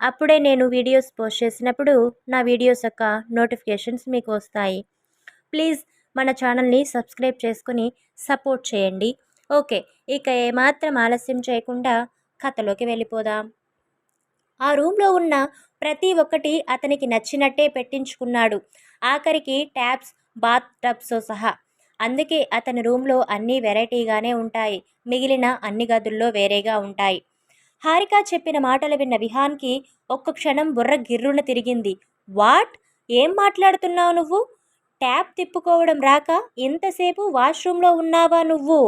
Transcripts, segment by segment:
అప్పుడే నేను videos post చేసినప్పుడు నా వీడియోస్ యొక్క నోటిఫికేషన్స్ మీకు వస్తాయి. ప్లీజ్ మన ఛానల్ని సబ్స్క్రైబ్ చేసుకుని సపోర్ట్ చేయండి. ఓకే ఇక ఏమాత్రం ఆలస్యం చేయకుండా కథలోకి వెళ్ళిపోదాం. ఆ రూమ్లో ఉన్న ప్రతి ఒక్కటి అతనికి నచ్చినట్టే పెట్టించుకున్నాడు. ఆఖరికి ట్యాబ్స్ బాత్ టబ్స్తో సహా. అందుకే అతని రూమ్లో అన్నీ వెరైటీగానే ఉంటాయి. మిగిలిన అన్ని గదుల్లో వేరేగా ఉంటాయి. హారిక చెప్పిన మాటలు విన్న విహాన్కి ఒక్క క్షణం బుర్ర గిర్రున తిరిగింది. వాట్? ఏం మాట్లాడుతున్నావు నువ్వు? ట్యాప్ తిప్పుకోవడం రాక ఇంతసేపు వాష్రూమ్లో ఉన్నావా నువ్వు?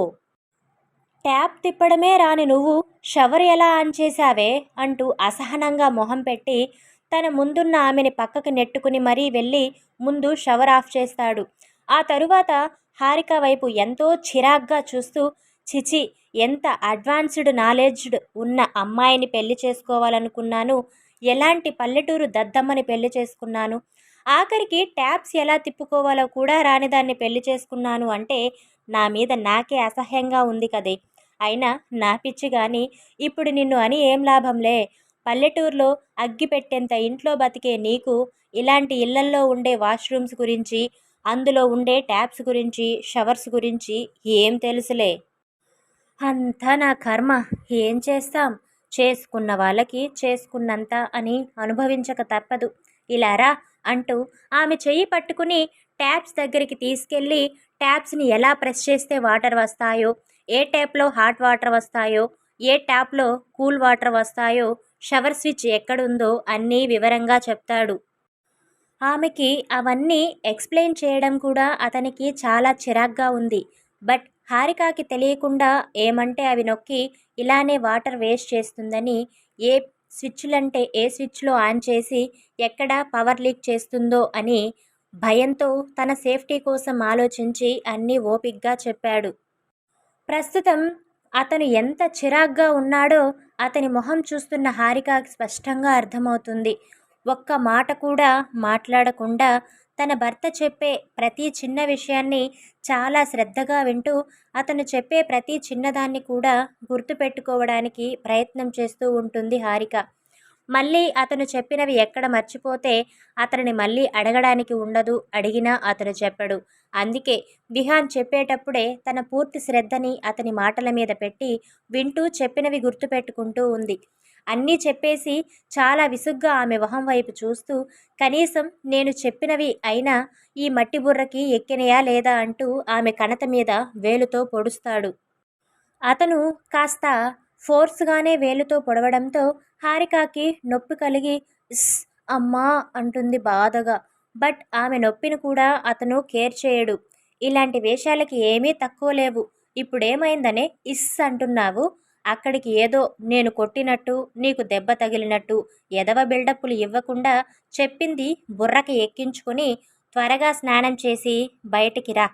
ట్యాప్ తిప్పడమే రాని నువ్వు షవర్ ఎలా ఆన్ చేశావే? అంటూ అసహనంగా మొహం పెట్టి తన ముందున్న ఆమెని పక్కకు నెట్టుకుని మరీ వెళ్ళి ముందు షవర్ ఆఫ్ చేస్తాడు. ఆ తరువాత హారిక వైపు ఎంతో చిరాగ్గా చూస్తూ చిచి ఎంత అడ్వాన్స్డ్ నాలెడ్జ్డ్ ఉన్న అమ్మాయిని పెళ్ళి చేసుకోవాలనుకున్నాను? ఎలాంటి పల్లెటూరు దద్దమ్మని పెళ్ళి చేసుకున్నాను? ఆఖరికి ట్యాప్స్ ఎలా తిప్పుకోవాలో కూడా రాని దాన్ని పెళ్ళి చేసుకున్నాను అంటే నా మీద నాకే అసహ్యంగా ఉంది కదే. అయినా నా పిచ్చి కానీ ఇప్పుడు నిన్ను అని ఏం లాభంలే? పల్లెటూరులో అగ్గిపెట్టేంత ఇంట్లో బతికే నీకు ఇలాంటి ఇళ్ళల్లో ఉండే వాష్రూమ్స్ గురించి అందులో ఉండే ట్యాప్స్ గురించి షవర్స్ గురించి ఏం తెలుసులే? అంతా నా కర్మ. ఏం చేస్తాం? చేసుకున్న వాళ్ళకి చేసుకున్నంత అని అనుభవించక తప్పదు. ఇలా రా అంటూ ఆమె చెయ్యి పట్టుకుని ట్యాప్స్ దగ్గరికి తీసుకెళ్ళి ట్యాప్స్ని ఎలా ప్రెస్ చేస్తే వాటర్ వస్తాయో ఏ ట్యాప్లో హాట్ వాటర్ వస్తాయో ఏ ట్యాప్లో కూల్ వాటర్ వస్తాయో షవర్ స్విచ్ ఎక్కడుందో అన్నీ వివరంగా చెప్తాడు. ఆమెకి అవన్నీ ఎక్స్ప్లెయిన్ చేయడం కూడా అతనికి చాలా చిరాగ్గా ఉంది. బట్ హారికాకి తెలియకుండా ఏమంటే అవి నొక్కి ఇలానే వాటర్ వేస్ట్ చేస్తుందని ఏ స్విచ్లంటే ఏ స్విచ్లో ఆన్ చేసి ఎక్కడ పవర్ లీక్ చేస్తుందో అని భయంతో తన సేఫ్టీ కోసం ఆలోచించి అన్నీ ఓపిక్గా చెప్పాడు. ప్రస్తుతం అతను ఎంత చిరాగ్గా ఉన్నాడో అతని మొహం చూస్తున్న హారికకి స్పష్టంగా అర్థమవుతుంది. ఒక్క మాట కూడా మాట్లాడకుండా తన భర్త చెప్పే ప్రతి చిన్న విషయాన్ని చాలా శ్రద్ధగా వింటూ అతను చెప్పే ప్రతి చిన్నదాన్ని కూడా గుర్తుపెట్టుకోవడానికి ప్రయత్నం చేస్తూ ఉంటుంది హారిక. మళ్ళీ అతను చెప్పినవి ఎక్కడ మర్చిపోతే అతనిని మళ్ళీ అడగడానికి ఉండదు అడిగినా అతను చెప్పడు. అందుకే విహాన్ చెప్పేటప్పుడే తన పూర్తి శ్రద్ధని అతని మాటల మీద పెట్టి వింటూ చెప్పినవి గుర్తుపెట్టుకుంటూ ఉంది. అన్నీ చెప్పేసి చాలా విసుగ్గా ఆమె మొహం వైపు చూస్తూ కనీసం నేను చెప్పినవి అయినా ఈ మట్టి బుర్రకి ఎక్కినయా లేదా? అంటూ ఆమె కణత మీద వేలుతో పొడుస్తాడు. అతను కాస్త ఫోర్స్గానే వేలుతో పొడవడంతో హారికాకి నొప్పి కలిగి ఇస్ అమ్మా అంటుంది బాధగా. బట్ ఆమె నొప్పిని కూడా అతను కేర్ చేయడు. ఇలాంటి వేషాలకి ఏమీ తక్కువ లేవు. ఇప్పుడేమైందనే ఇస్ అంటున్నావు. అక్కడికి ఏదో నేను కొట్టినట్టు నీకు దెబ్బ తగిలినట్టు ఎదవ బిల్డప్పులు ఇవ్వకుండా చెప్పింది బుర్రకి ఎక్కించుకొని త్వరగా స్నానం చేసి బయటికి రా.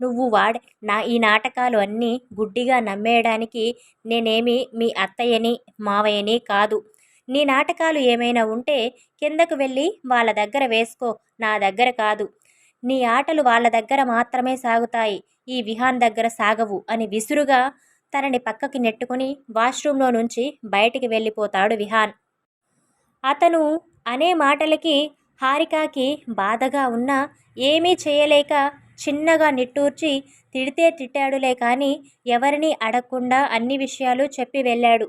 నువ్వు వాడ్ నా ఈ నాటకాలు అన్నీ గుడ్డిగా నమ్మేయడానికి నేనేమి మీ అత్తయ్యని మావయ్యని కాదు. నీ నాటకాలు ఏమైనా ఉంటే కిందకు వెళ్ళి వాళ్ళ దగ్గర వేసుకో నా దగ్గర కాదు. నీ ఆటలు వాళ్ళ దగ్గర మాత్రమే సాగుతాయి ఈ విహాన్ దగ్గర సాగవు అని విసురుగా తనని పక్కకి నెట్టుకుని వాష్రూంలో నుంచి బయటికి వెళ్ళిపోతాడు విహాన్. అతను అనే మాటలకి హారికాకి బాధగా ఉన్నా ఏమీ చేయలేక చిన్నగా నిట్టూర్చి తిడితే తిట్టాడులే కానీ ఎవరిని అడగకుండా అన్ని విషయాలు చెప్పి వెళ్ళాడు.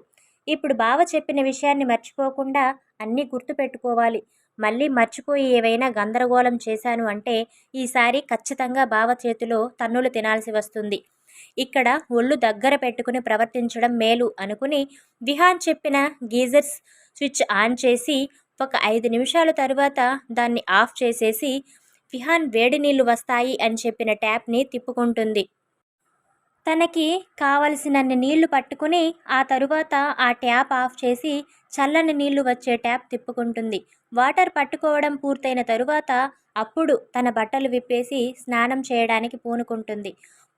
ఇప్పుడు బావ చెప్పిన విషయాన్ని మర్చిపోకుండా అన్నీ గుర్తుపెట్టుకోవాలి మళ్ళీ మర్చిపోయి ఏవైనా గందరగోళం చేశాను అంటే ఈసారి ఖచ్చితంగా బావ చేతిలో తన్నులు తినాల్సి వస్తుంది. ఇక్కడ ఒళ్ళు దగ్గర పెట్టుకుని ప్రవర్తించడం మేలు అనుకుని విహాన్ చెప్పిన గీజర్స్ స్విచ్ ఆన్ చేసి ఒక ఐదు నిమిషాల తరువాత దాన్ని ఆఫ్ చేసేసి విహాన్ వేడి నీళ్ళు వస్తాయి అని చెప్పిన ట్యాప్ని తిప్పుకుంటుంది. తనకి కావలసినన్ని నీళ్ళు పట్టుకుని ఆ తరువాత ఆ ట్యాప్ ఆఫ్ చేసి చల్లని నీళ్ళు వచ్చే ట్యాప్ తిప్పుకుంటుంది. వాటర్ పట్టుకోవడం పూర్తయిన తరువాత అప్పుడు తన బట్టలు విప్పేసి స్నానం చేయడానికి పూనుకుంటుంది.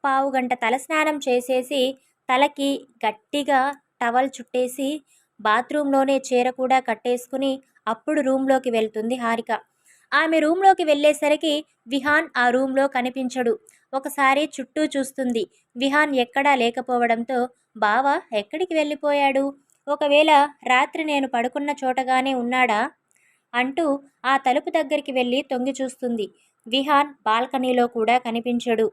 పావుగంట తల స్నానం చేసేసి తలకి గట్టిగా టవల్ చుట్టేసి బాత్రూంలోనే చీర కూడా కట్టేసుకుని అప్పుడు రూమ్లోకి వెళ్తుంది హారిక. ఆమె రూమ్లోకి వెళ్ళేసరికి విహాన్ ఆ రూమ్లో కనిపించడు. ఒకసారి చుట్టూ చూస్తుంది. విహాన్ ఎక్కడా లేకపోవడంతో బావ ఎక్కడికి వెళ్ళిపోయాడు? ఒకవేళ రాత్రి నేను పడుకున్న చోటగానే ఉన్నాడా? అంటూ ఆ తలుపు దగ్గరికి వెళ్ళి తొంగి చూస్తుంది. విహాన్ బాల్కనీలో కూడా కనిపించడు.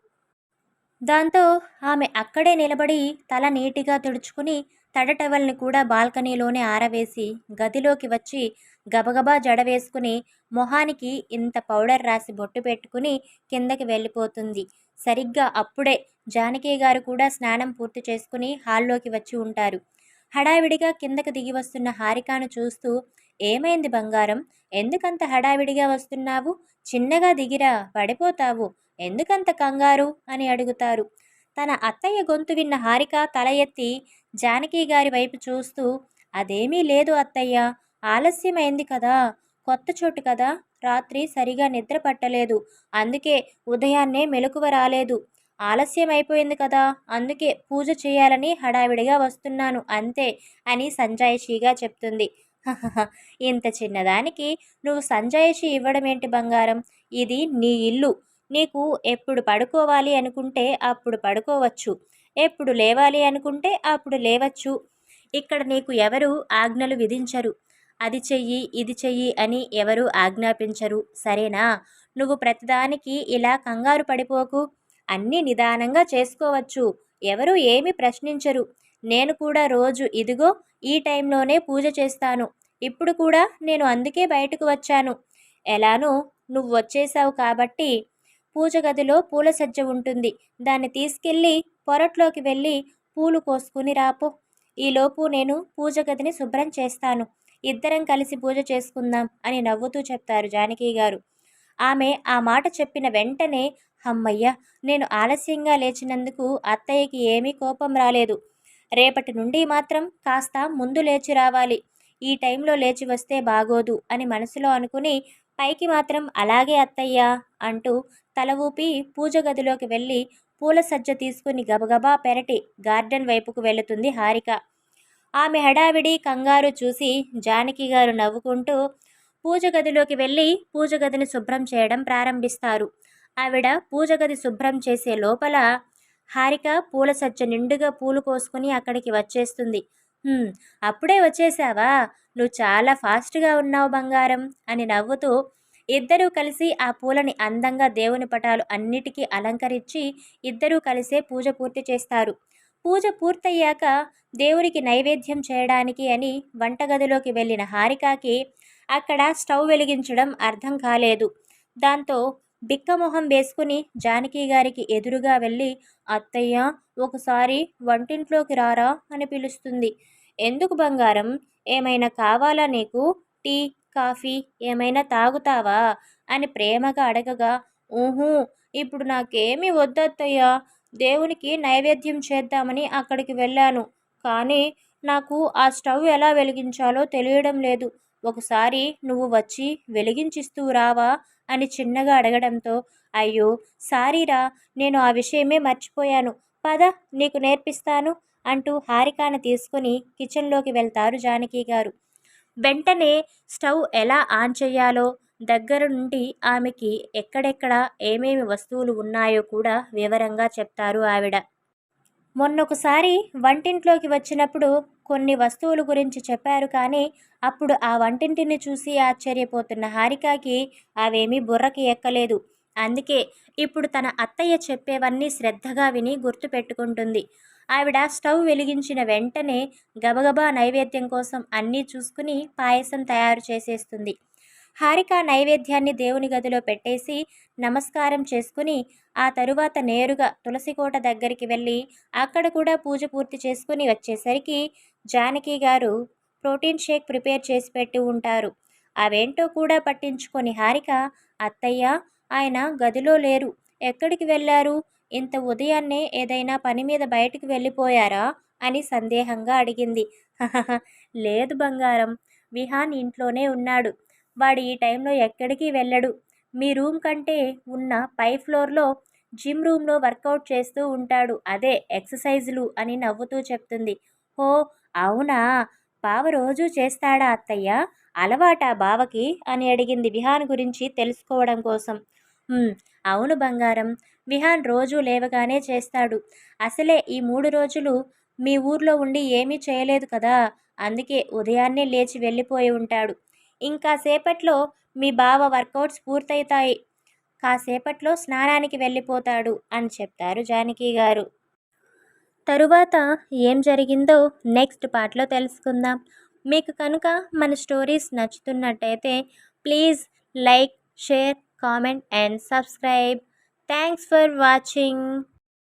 దాంతో ఆమె అక్కడే నిలబడి తల నీటిగా తుడుచుకుని తడటవల్ని కూడా బాల్కనీలోనే ఆరవేసి గదిలోకి వచ్చి గబగబా జడ వేసుకుని మొహానికి ఇంత పౌడర్ రాసి బొట్టు పెట్టుకుని కిందకి వెళ్ళిపోతుంది. సరిగ్గా అప్పుడే జానకి గారు కూడా స్నానం పూర్తి చేసుకుని హాల్లోకి వచ్చి ఉంటారు. హడావిడిగా కిందకు దిగి వస్తున్న హారికాను చూస్తూ ఏమైంది బంగారం? ఎందుకంత హడావిడిగా వస్తున్నావు? చిన్నగా దిగిరా పడిపోతావు. ఎందుకంత కంగారు? అని అడుగుతారు. తన అత్తయ్య గొంతు విన్న హారిక తల ఎత్తి జానకి గారి వైపు చూస్తూ అదేమీ లేదు అత్తయ్య. ఆలస్యమైంది కదా. కొత్త చోటు కదా. రాత్రి సరిగా నిద్ర పట్టలేదు. అందుకే ఉదయాన్నే మెలకువ రాలేదు. ఆలస్యం అయిపోయింది కదా. అందుకే పూజ చేయాలని హడావిడిగా వస్తున్నాను. అంతే అని సంజాయిషీగా చెప్తుంది. ఇంత చిన్నదానికి నువ్వు సంజాయిషి ఇవ్వడం ఏంటి బంగారం? ఇది నీ ఇల్లు. నీకు ఎప్పుడు పడుకోవాలి అనుకుంటే అప్పుడు పడుకోవచ్చు. ఎప్పుడు లేవాలి అనుకుంటే అప్పుడు లేవచ్చు. ఇక్కడ నీకు ఎవరు ఆజ్ఞలు విధించరు. అది చెయ్యి ఇది చెయ్యి అని ఎవరు ఆజ్ఞాపించరు. సరేనా? నువ్వు ప్రతిదానికి ఇలా కంగారు పడిపోకు. అన్నీ నిదానంగా చేసుకోవచ్చు. ఎవరు ఏమి ప్రశ్నించరు. నేను కూడా రోజు ఇదిగో ఈ టైంలోనే పూజ చేస్తాను. ఇప్పుడు కూడా నేను అందుకే బయటకు వచ్చాను. ఎలానూ నువ్వు వచ్చేసావు కాబట్టి పూజ గదిలో పూల సజ్జ ఉంటుంది. దాన్ని తీసుకెళ్ళి పొరట్లోకి వెళ్ళి పూలు కోసుకుని రాపో. ఈలోపు నేను పూజ గదిని శుభ్రం చేస్తాను. ఇద్దరం కలిసి పూజ చేసుకుందాం అని నవ్వుతూ చెప్తారు జానకి గారు. ఆమె ఆ మాట చెప్పిన వెంటనే హమ్మయ్య నేను ఆలస్యంగా లేచినందుకు అత్తయ్యకి ఏమీ కోపం రాలేదు. రేపటి నుండి మాత్రం కాస్త ముందు లేచి రావాలి. ఈ టైంలో లేచి వస్తే బాగోదు అని మనసులో అనుకుని పైకి మాత్రం అలాగే అత్తయ్య అంటూ తల ఊపి పూజ గదిలోకి వెళ్ళి పూల సజ్జ తీసుకుని గబగబా పెరటి గార్డెన్ వైపుకు వెళుతుంది హారిక. ఆమె హడావిడి కంగారు చూసి జానకి గారు నవ్వుకుంటూ పూజ గదిలోకి వెళ్ళి పూజ గదిని శుభ్రం చేయడం ప్రారంభిస్తారు. ఆవిడ పూజ గది శుభ్రం చేసే లోపల హారిక పూల సజ్జ నిండుగా పూలు కోసుకుని అక్కడికి వచ్చేస్తుంది. అప్పుడే వచ్చేసావా? నువ్వు చాలా ఫాస్ట్గా ఉన్నావు బంగారం అని నవ్వుతూ ఇద్దరూ కలిసి ఆ పూలని అందంగా దేవుని పటాలు అన్నిటికీ అలంకరించి ఇద్దరూ కలిసే పూజ పూర్తి చేస్తారు. పూజ పూర్తయ్యాక దేవునికి నైవేద్యం చేయడానికి అని వంటగదిలోకి వెళ్ళిన హారికాకి అక్కడ స్టవ్ వెలిగించడం అర్థం కాలేదు. దాంతో బిక్కమొహం వేసుకుని జానకి గారికి ఎదురుగా వెళ్ళి అత్తయ్య ఒకసారి వంటింట్లోకి రారా? అని పిలుస్తుంది. ఎందుకు బంగారం? ఏమైనా కావాలా నీకు? టీ కాఫీ ఏమైనా తాగుతావా? అని ప్రేమగా అడగగా ఊహూ ఇప్పుడు నాకేమీ వద్దత్తయ్యా. దేవునికి నైవేద్యం చేద్దామని అక్కడికి వెళ్ళాను. కానీ నాకు ఆ స్టవ్ ఎలా వెలిగించాలో తెలియడం లేదు. ఒకసారి నువ్వు వచ్చి వెలిగించిస్తూ రావా? అని చిన్నగా అడగడంతో అయ్యో సారీరా నేను ఆ విషయమే మర్చిపోయాను. పద నీకు నేర్పిస్తాను అంటూ హారికాను తీసుకుని కిచెన్లోకి వెళ్తారు జానకి గారు. వెంటనే స్టవ్ ఎలా ఆన్ చేయాలో దగ్గర నుండి ఆమెకి ఎక్కడెక్కడ ఏమేమి వస్తువులు ఉన్నాయో కూడా వివరంగా చెప్తారు ఆవిడ. మొన్నొకసారి వంటింట్లోకి వచ్చినప్పుడు కొన్ని వస్తువుల గురించి చెప్పారు కానీ అప్పుడు ఆ వంటింటిని చూసి ఆశ్చర్యపోతున్న హారికకి అవేమీ బుర్రకి ఎక్కలేదు. అందుకే ఇప్పుడు తన అత్తయ్య చెప్పేవన్నీ శ్రద్ధగా విని గుర్తుపెట్టుకుంటుంది. ఆవిడ స్టవ్ వెలిగించిన వెంటనే గబగబా నైవేద్యం కోసం అన్నీ చూసుకుని పాయసం తయారు చేసేస్తుంది. హారిక నైవేద్యాన్ని దేవుని గదిలో పెట్టేసి నమస్కారం చేసుకుని ఆ తరువాత నేరుగా తులసికోట దగ్గరికి వెళ్ళి అక్కడ కూడా పూజ పూర్తి చేసుకుని వచ్చేసరికి జానకి గారు ప్రోటీన్ షేక్ ప్రిపేర్ చేసి పెట్టి ఉంటారు. అవేంటో కూడా పట్టించుకొని హారిక అత్తయ్య ఆయన గదిలో లేరు. ఎక్కడికి వెళ్ళారు? ఇంత ఉదయాన్నే ఏదైనా పని మీద బయటికి వెళ్ళిపోయారా? అని సందేహంగా అడిగింది. లేదు బంగారం. విహాన్ ఇంట్లోనే ఉన్నాడు. వాడు ఈ టైంలో ఎక్కడికి వెళ్ళడు. మీ రూమ్ కంటే ఉన్న పై ఫ్లోర్లో జిమ్ రూమ్లో వర్కౌట్ చేస్తూ ఉంటాడు. అదే ఎక్సర్సైజులు అని నవ్వుతూ చెప్తుంది. ఓ అవునా? బావ రోజు చేస్తాడా అత్తయ్య? అలవాటా బావకి? అని అడిగింది విహాన్ గురించి తెలుసుకోవడం కోసం. అవును బంగారం. విహాన్ రోజు లేవగానే చేస్తాడు. అసలే ఈ మూడు రోజులు మీ ఊర్లో ఉండి ఏమీ చేయలేదు కదా? అందుకే ఉదయాన్నే లేచి వెళ్ళిపోయి ఉంటాడు. ఇంకా సేపట్లో మీ బావ వర్కౌట్స్ పూర్తవుతాయి కాసేపట్లో స్నానానికి వెళ్ళిపోతాడు అని చెప్తారు జానకి గారు. తరువాత ఏం జరిగిందో నెక్స్ట్ పార్ట్లో తెలుసుకుందాం. మీకు కనుక మన stories నచ్చుతున్నట్టయితే please like share comment and subscribe. Thanks for watching.